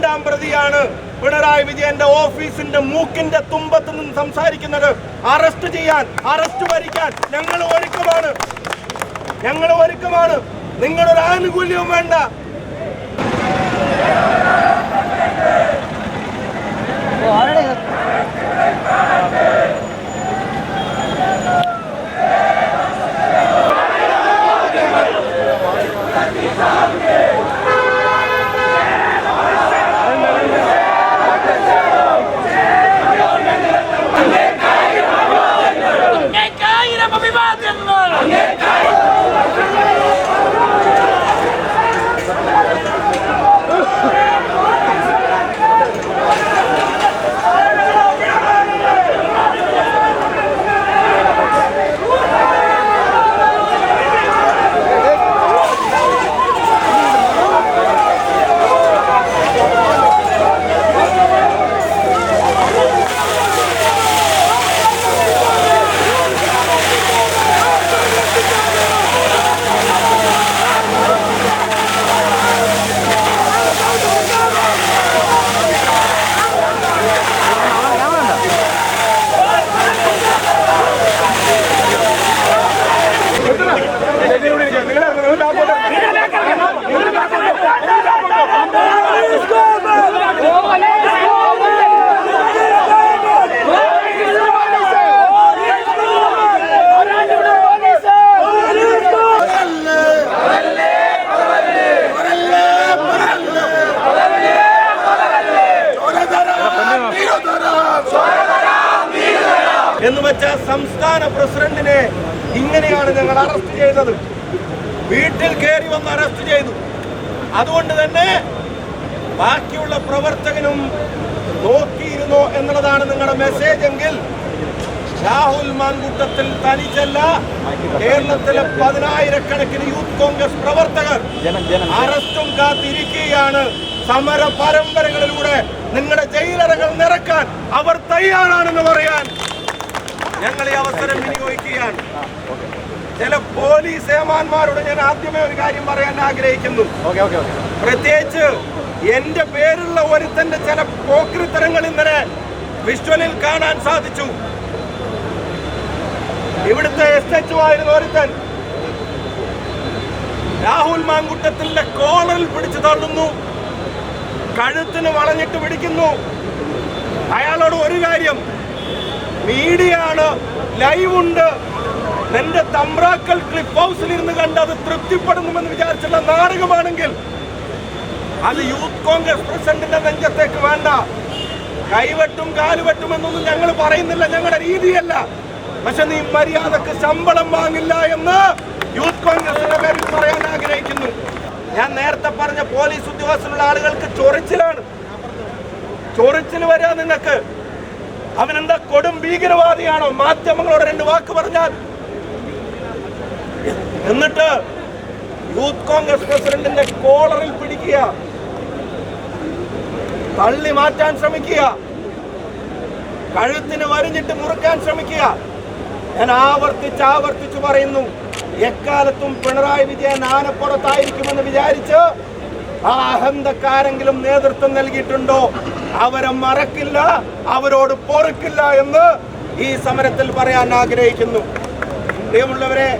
രണ്ടാം പ്രതിയാണ് പിണറായി വിജയന്റെ ഓഫീസിന്റെ മൂക്കിന്റെ തുമ്പത്ത് നിന്ന് സംസാരിക്കുന്നത്. അറസ്റ്റ് ചെയ്യാൻ അറസ്റ്റ് ഭരിക്കാൻ ഞങ്ങൾ ഒരുക്കമാണ്. ഞങ്ങൾ ഒരുക്കമാണ്. നിങ്ങളൊരു ആനുകൂല്യവും വേണ്ട. സംസ്ഥാന പ്രസിഡന്റിനെ ഇങ്ങനെയാണ് ഞങ്ങൾ അറസ്റ്റ് ചെയ്തത്. വീട്ടിൽ കയറി വന്ന് അറസ്റ്റ് ചെയ്തു. അതുകൊണ്ട് തന്നെ ബാക്കിയുള്ള പ്രവർത്തകനും നോക്കിയിരുന്നോ എന്നുള്ളതാണ് നിങ്ങളുടെ മെസ്സേജ് എങ്കിൽ രാഹുൽ മാൻകൂട്ടത്തിൽ തനിച്ചല്ല കേരളത്തിലെ പതിനായിരക്കണക്കിന് യൂത്ത് കോൺഗ്രസ് പ്രവർത്തകർ അറസ്റ്റും കാത്തിരിക്കുകയാണ്. സമര പരമ്പരകളിലൂടെ നിങ്ങളുടെ ജയിലറകൾ നിറക്കാൻ ഞങ്ങൾ ഈ അവസരം വിനിയോഗിക്കുകയാണ്. ചില പോലീസ് ഏമാന്മാരോട് ഞാൻ ആദ്യമേ ഒരു കാര്യം പറയാൻ ആഗ്രഹിക്കുന്നു. പ്രത്യേകിച്ച് എന്റെ പേരുള്ള ഒരുത്തന്റെ ചില പോക്രിത്തരങ്ങൾ ഇന്നലെ വിഷ്വലിൽ കാണാൻ സാധിച്ചു. ഇവിടുത്തെ എസ് എച്ച് ആയിരുന്ന ഒരുത്തൻ രാഹുൽ മാങ്കുട്ടത്തിന്റെ കോളറിൽ പിടിച്ചു തള്ളുന്നു. കഴുത്തിന് വളഞ്ഞിട്ട് പിടിക്കുന്നു. അയാളോട് ഒരു കാര്യം മീഡിയ ആണ് ലൈവ് ഉണ്ട്. നിന്റെ തമ്പ്രാക്കൽ ക്ലിപ്പ് ഹൗസിൽ ഇരുന്ന് കണ്ട് അത് തൃപ്തിപ്പെടുന്നുമെന്ന് വിചാരിച്ചുള്ള നാടകമാണെങ്കിൽ അത് യൂത്ത് കോൺഗ്രസ് പ്രസിഡന്റിന്റെ നെഞ്ചത്തേക്ക് വേണ്ട. കൈവെട്ടും കാലുവെട്ടും എന്നൊന്നും ഞങ്ങൾ പറയുന്നില്ല. ഞങ്ങളുടെ രീതിയല്ല. പക്ഷെ നീ മര്യാദയ്ക്ക് ശമ്പളം വാങ്ങില്ല എന്ന് യൂത്ത് കോൺഗ്രസിന്റെ പേരിൽ പറയാൻ ആഗ്രഹിക്കുന്നു. ഞാൻ നേരത്തെ പറഞ്ഞ പോലീസ് ഉദ്യോഗസ്ഥനുള്ള ആളുകൾക്ക് ചൊറിച്ചിലാണ്. ചൊറിച്ചിൽ വരാ നിങ്ങൾക്ക് അവനെന്താ കൊടും ഭീകരവാദിയാണോ? മാധ്യമങ്ങളോട് രണ്ട് വാക്ക് പറഞ്ഞാൽ. എന്നിട്ട് യൂത്ത് കോൺഗ്രസ് പ്രസിഡന്റിന്റെ കോളറിൽ പിടിക്കുക. തള്ളി മാറ്റാൻ ശ്രമിക്കുക. കഴുത്തിന് വരിഞ്ഞിട്ട് മുറുക്കാൻ ശ്രമിക്കുക. ഞാൻ ആവർത്തിച്ച് ആവർത്തിച്ചു പറയുന്നു. എക്കാലത്തും പിണറായി വിജയൻ ആനപ്പുറത്തായിരിക്കുമെന്ന് വിചാരിച്ച് ആ അഹന്തക്കാരെങ്കിലും നേതൃത്വം നൽകിയിട്ടുണ്ടോ? അവരെ മറക്കില്ല അവരോട് പൊറുക്കില്ല എന്ന് ഈ സമരത്തിൽ പറയാൻ ആഗ്രഹിക്കുന്നു. പ്രിയമുള്ളവരെ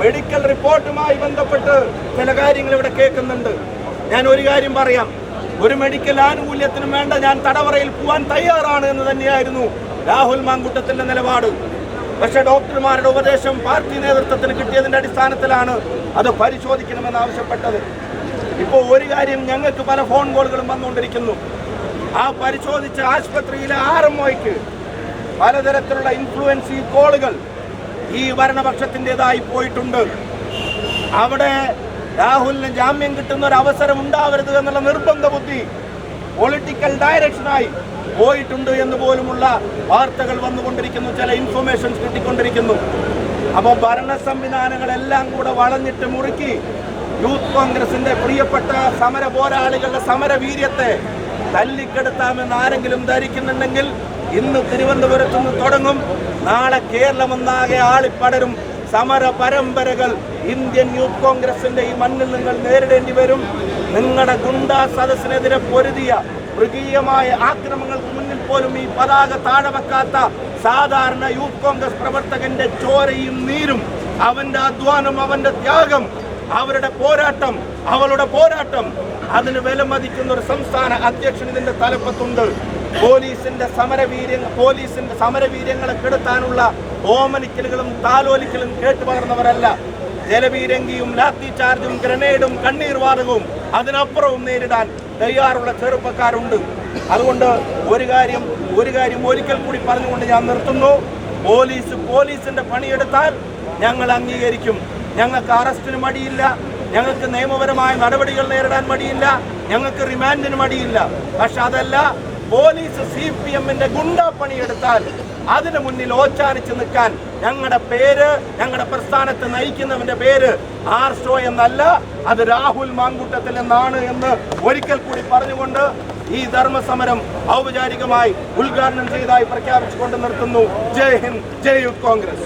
മെഡിക്കൽ റിപ്പോർട്ടുമായി ബന്ധപ്പെട്ട് ചില കാര്യങ്ങൾ ഇവിടെ കേൾക്കുന്നുണ്ട്. ഞാൻ ഒരു കാര്യം പറയാം. ഒരു മെഡിക്കൽ ആനുകൂല്യത്തിനും വേണ്ട ഞാൻ തടവറയിൽ പോവാൻ തയ്യാറാണ് എന്ന് തന്നെയായിരുന്നു രാഹുൽ മാങ്കുട്ടത്തിന്റെ നിലപാട്. പക്ഷെ ഡോക്ടർമാരുടെ ഉപദേശം പാർട്ടി നേതൃത്വത്തിന് കിട്ടിയതിന്റെ അടിസ്ഥാനത്തിലാണ് അത് പരിശോധിക്കണമെന്ന് ആവശ്യപ്പെട്ടത്. ഇപ്പോൾ ഒരു കാര്യം ഞങ്ങൾക്ക് പല ഫോൺ കോളുകളും വന്നുകൊണ്ടിരിക്കുന്നു. ആ പരിശോധിച്ച ആശുപത്രിയിലെ ആർ എം ഒയ്ക്ക് പലതരത്തിലുള്ള ഇൻഫ്ലുവൻസി കോളുകൾ ഈ ഭരണപക്ഷത്തിന്റെതായി പോയിട്ടുണ്ട്. അവിടെ രാഹുലിന് ജാമ്യം കിട്ടുന്ന ഒരു അവസരം ഉണ്ടാവരുത് എന്നുള്ള നിർബന്ധ ബുദ്ധി പൊളിറ്റിക്കൽ ഡയറക്ഷനായി പോയിട്ടുണ്ട് എന്ന് പോലുമുള്ള വാർത്തകൾ വന്നുകൊണ്ടിരിക്കുന്നു ചില ഇൻഫർമേഷൻസ് കിട്ടിക്കൊണ്ടിരിക്കുന്നു. അപ്പോൾ ഭരണ സംവിധാനങ്ങളെല്ലാം കൂടെ വളഞ്ഞിട്ട് മുറുക്കി യൂത്ത് കോൺഗ്രസിന്റെ പ്രിയപ്പെട്ട സമര പോരാളികളുടെ സമരവീര്യത്തെ തല്ലിക്കെടുത്താമെന്ന് ആരെങ്കിലും ധരിക്കുന്നുണ്ടെങ്കിൽ ഇന്ന് തിരുവനന്തപുരത്ത് നിന്ന് തുടങ്ങും. നാളെ കേരളമൊന്നാകെ ആളിപ്പടരും. സമര പരമ്പരകൾ ഇന്ത്യൻ യൂത്ത് കോൺഗ്രസിന്റെ ഈ മണ്ണിൽ നിങ്ങൾ നേരിടേണ്ടി വരും. നിങ്ങളുടെ ഗുണ്ടാ സദസ്സിനെതിരെ പൊരുതിയ മൃഗീയമായ ആക്രമണങ്ങൾക്ക് മുന്നിൽ പോലും ഈ പതാക താഴവക്കാത്ത സാധാരണ യൂത്ത് കോൺഗ്രസ് പ്രവർത്തകന്റെ ചോരയും നീരും അവന്റെ അധ്വാനം അവന്റെ ത്യാഗം അവരുടെ പോരാട്ടം അവളുടെ പോരാട്ടം. അതിന് വിലമതിക്കുന്ന ഒരു സംസ്ഥാന അധ്യക്ഷൻ ഇതിന്റെ തലപ്പത്തുണ്ട്. പോലീസിന്റെ സമരവീര്യ പോലീസിന്റെ സമരവീര്യങ്ങളെ കെടുത്താനുള്ള ഓമനിക്കലുകളും താലോലിക്കലും കേട്ടു പകർന്നവരല്ല ജലപീരങ്കിയും ലാത്തി ചാർജും ഗ്രനേഡും കണ്ണീർ വാതകവും അതിനപ്പുറവും നേരിടാൻ തയ്യാറുള്ള ചെറുപ്പക്കാരുണ്ട്. അതുകൊണ്ട് ഒരു കാര്യം ഒരു കാര്യം ഒരിക്കൽ കൂടി പറഞ്ഞുകൊണ്ട് ഞാൻ നിർത്തുന്നു. പോലീസ് പോലീസിന്റെ പണിയെടുത്താൽ ഞങ്ങൾ അംഗീകരിക്കും. ഞങ്ങൾക്ക് അറസ്റ്റിന് മടിയില്ല. ഞങ്ങൾക്ക് നിയമപരമായ നടപടികൾ നേരിടാൻ മടിയില്ല. ഞങ്ങൾക്ക് റിമാൻഡിന് മടിയില്ല. പക്ഷെ അതല്ല പോലീസ് സി പി എമ്മിന്റെ ഗുണ്ടാപ്പണിയെടുത്താൽ അതിനു മുന്നിൽ ഓച്ചാനിച്ച് നിൽക്കാൻ ഞങ്ങളുടെ പേര് ഞങ്ങളുടെ പ്രസ്ഥാനത്തെ നയിക്കുന്നവന്റെ പേര് ആർഷോ എന്നല്ല അത് രാഹുൽ മാങ്കൂട്ടത്തിൽ എന്നാണ് എന്ന് ഒരിക്കൽ കൂടി പറഞ്ഞുകൊണ്ട് ഈ ധർമ്മസമരം ഔപചാരികമായി ഉദ്ഘാടനം ചെയ്തതായി പ്രഖ്യാപിച്ചുകൊണ്ട് നിർത്തുന്നു. ജയ് ഹിന്ദ് ജയ് യൂത്ത് കോൺഗ്രസ്.